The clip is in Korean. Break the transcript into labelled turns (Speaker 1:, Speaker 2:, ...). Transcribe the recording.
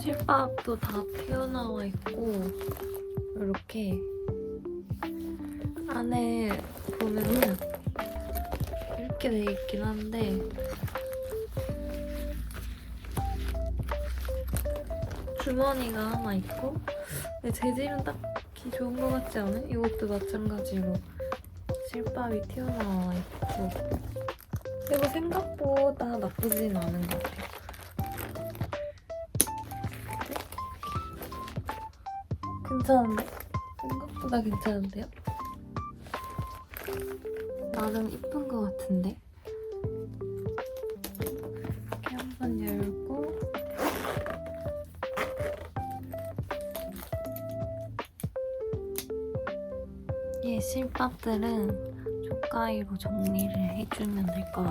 Speaker 1: 실밥도 다 튀어나와 있고 이렇게 안에 보면은 이렇게 돼 있긴 한데 주머니가 하나 있고 근데 재질은 딱히 좋은 것 같지 않아요? 이것도 마찬가지로 실밥이 튀어나와 있고 그리고 생각보다 나쁘진 않은 것 같아요. 괜찮은데? 생각보다 괜찮은데요? 나름 이쁜 것 같은데? 이렇게 한번 열고 이 실밥들은 조가위로 정리를 해주면 될 것 같아요.